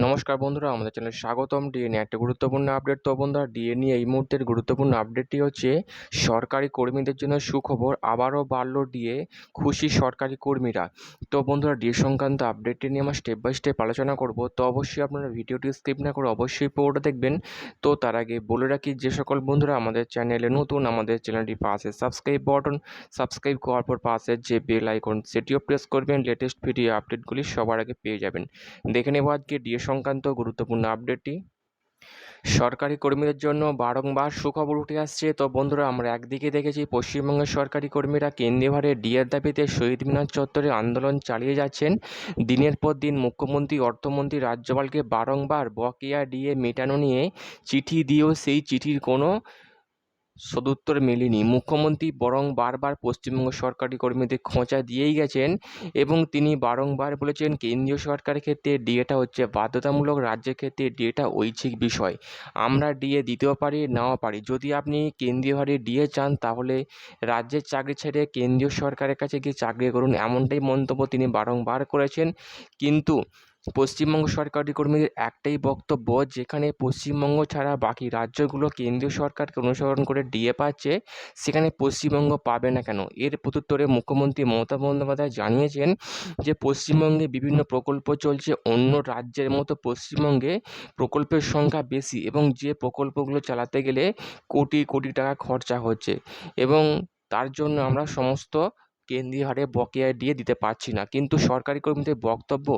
নমস্কার বন্ধুরা, আমাদের চ্যানেলে স্বাগতম। ডিএ নিয়ে একটা গুরুত্বপূর্ণ আপডেট। তো বন্ধুরা ডিএ নিয়ে এই মুহূর্তের গুরুত্বপূর্ণ আপডেটটি হচ্ছে, সরকারি কর্মীদের জন্য সুখবর আবারও বাড়ল ডিএ, খুশি সরকারি কর্মীরা। তো বন্ধুরা, ডিএ সংক্রান্ত আপডেটটি নিয়ে আমরা স্টেপ বাই স্টেপ আলোচনা করব। তো অবশ্যই আপনারা ভিডিওটি স্কিপ না করে অবশ্যই পুরোটা দেখবেন। তো তার আগে বলে রাখি, যে সকল বন্ধুরা আমাদের চ্যানেলে নতুন, আমাদের চ্যানেলটি পাশে সাবস্ক্রাইব বাটন সাবস্ক্রাইব করার পর পাশে যে বেল আইকন সেটিও প্রেস করবেন। লেটেস্ট ভিডিও আপডেটগুলি সবার আগে পেয়ে যাবেন। দেখে নেব আজকে ডিএ সংক্রান্ত গুরুত্বপূর্ণ আপডেটটি সরকারি কর্মীদের জন্য বারংবার সুখবর উঠে আসছে। তো বন্ধুরা, আমরা একদিকে দেখেছি পশ্চিমবঙ্গের সরকারি কর্মীরা কেন্দ্রীয় ভারে ডিএর দাবিতে শহীদ মিনার চত্বরে আন্দোলন চালিয়ে যাচ্ছেন। দিনের পর দিন মুখ্যমন্ত্রী, অর্থমন্ত্রী রাজ্যপালকে বারংবার বকেয়া ডিএ মেটানো নিয়ে চিঠি দিয়েও সেই চিঠির কোনো সদুত্তর মেলেনি। মুখ্যমন্ত্রী বরং বারবার পশ্চিমবঙ্গ সরকারি কর্মীদের খোঁচা দিয়েই গেছেন এবং তিনি বারংবার বলেছেন, কেন্দ্রীয় সরকারের ক্ষেত্রে ডিএটা হচ্ছে বাধ্যতামূলক, রাজ্যের ক্ষেত্রে ডিএটা ঐচ্ছিক বিষয়। আমরা ডিএ দিতেও পারি, নাও পারি। যদি আপনি কেন্দ্রীয় হারে ডিএ চান, তাহলে রাজ্যের চাকরি ছেড়ে কেন্দ্রীয় সরকারের কাছে গিয়ে চাকরি করুন। এমনটাই মন্তব্য তিনি বারংবার করেছেন। কিন্তু পশ্চিমবঙ্গ সরকারি কর্মীদের একটাই বক্তব্য, যেখানে পশ্চিমবঙ্গ ছাড়া বাকি রাজ্যগুলো কেন্দ্রীয় সরকারকে অনুসরণ করে ডিএ পাচ্ছে, সেখানে পশ্চিমবঙ্গ পাবে না কেন? এর প্রত্যুত্তরে মুখ্যমন্ত্রী মমতা বন্দ্যোপাধ্যায় জানিয়েছেন যে, পশ্চিমবঙ্গে বিভিন্ন প্রকল্প চলছে, অন্য রাজ্যের মতো পশ্চিমবঙ্গে প্রকল্পের সংখ্যা বেশি এবং যে প্রকল্পগুলো চালাতে গেলে কোটি কোটি টাকা খরচা হচ্ছে এবং তার জন্য আমরা সমস্ত কেন্দ্রীয় হারে বকেয়া দিয়ে দিতে পারছি না। কিন্তু সরকারি কর্মীদের বক্তব্য,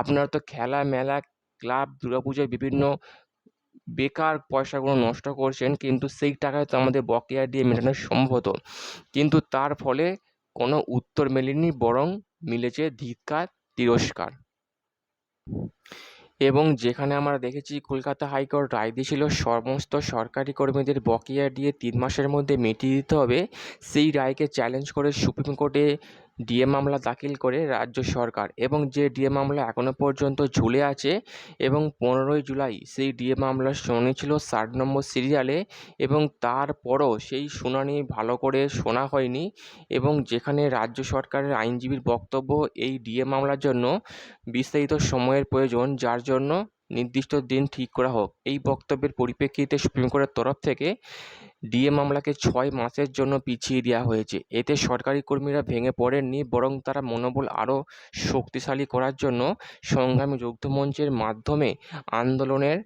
আপনারা তো খেলা মেলা ক্লাব, দুর্গাপুজোয় বিভিন্ন বেকার পয়সাগুলো নষ্ট করছেন, কিন্তু সেই টাকায় তো আমাদের বকেয়া দিয়ে মেটানো সম্ভব। হতো কিন্তু তার ফলে কোনো উত্তর মেলেনি, বরং মিলেছে ধিক্কার, তিরস্কার। এবং যেখানে আমরা দেখেছি কলকাতা হাইকোর্ট রায় দিয়েছিল, সমস্ত সরকারি কর্মীদের বকেয়া দিয়ে তিন মাসের মধ্যে মিটিয়ে দিতে হবে। সেই রায়কে চ্যালেঞ্জ করে সুপ্রিম কোর্টে ডিএ মামলা দাখিল করে রাজ্য সরকার এবং যে ডিএ মামলা এখনও পর্যন্ত ঝুলে আছে এবং পনেরোই জুলাই সেই ডিএ মামলার শুনানি ছিল ষাট নম্বর সিরিয়ালে এবং তারপরও সেই শুনানি ভালো করে শোনা হয়নি এবং যেখানে রাজ্য সরকারের আইনজীবীর বক্তব্য এই ডিএ মামলার জন্য বিস্তারিত সময়ের প্রয়োজন, যার জন্য নির্দিষ্ট দিন ঠিক করা হোক। এই বক্তব্যের পরিপ্রেক্ষিতে সুপ্রিম কোর্টের তরফ থেকে ডিএ মামলাকে ছয় মাসের জন্য পিছিয়ে দেওয়া হয়েছে। এতে সরকারি কর্মীরা ভেঙে পড়েননি, বরং তারা মনোবল আরও শক্তিশালী করার জন্য সংগ্রামী যৌথ মঞ্চের মাধ্যমে আন্দোলনের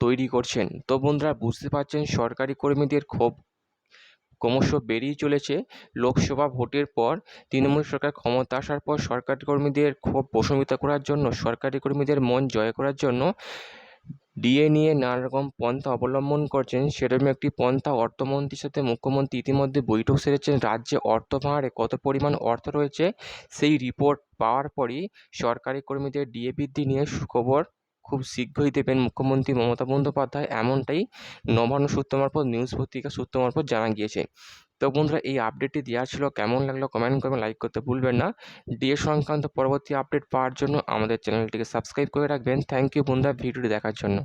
তৈরি করছেন। তো বন্ধুরা, বুঝতে পারছেন সরকারি কর্মীদের ক্ষোভ ক্রমশ বেড়েই চলেছে। লোকসভা ভোটের পর তৃণমূল সরকার ক্ষমতা আসার পর সরকারি কর্মীদের ক্ষোভ প্রশমিত করার জন্য সরকারি কর্মীদের মন জয় করার জন্য ডিএ নিয়ে নানা রকম পন্থা অবলম্বন করছেন। সেরকম একটি পন্থা অর্থমন্ত্রীর সাথে মুখ্যমন্ত্রী ইতিমধ্যে বৈঠক সেরেছেন। রাজ্যে অর্থ ভাঁড়ে কত পরিমাণ অর্থ রয়েছে, সেই রিপোর্ট পাওয়ার পরই সরকারি কর্মীদের ডিএ বৃদ্ধি নিয়ে সুখবর খুব শীঘ্রই দেবেন মুখ্যমন্ত্রী মমতা বন্দ্যোপাধ্যায় এমনটাই নবান্ন সূত্র মারফত নিউজ পত্রিকা সূত্র মারফত জানা গিয়েছে। তো বন্ধুরা, এই আপডেটটি দেওয়া ছিল। কেমন লাগল কমেন্ট করবেন লাইক করতে ভুলবেন না। ডিএ সংক্রান্ত পরবর্তী আপডেট পাওয়ার জন্য আমাদের চ্যানেলটিকে সাবস্ক্রাইব করে রাখবেন। থ্যাংক ইউ বন্ধুরা, ভিডিওটি দেখার জন্য।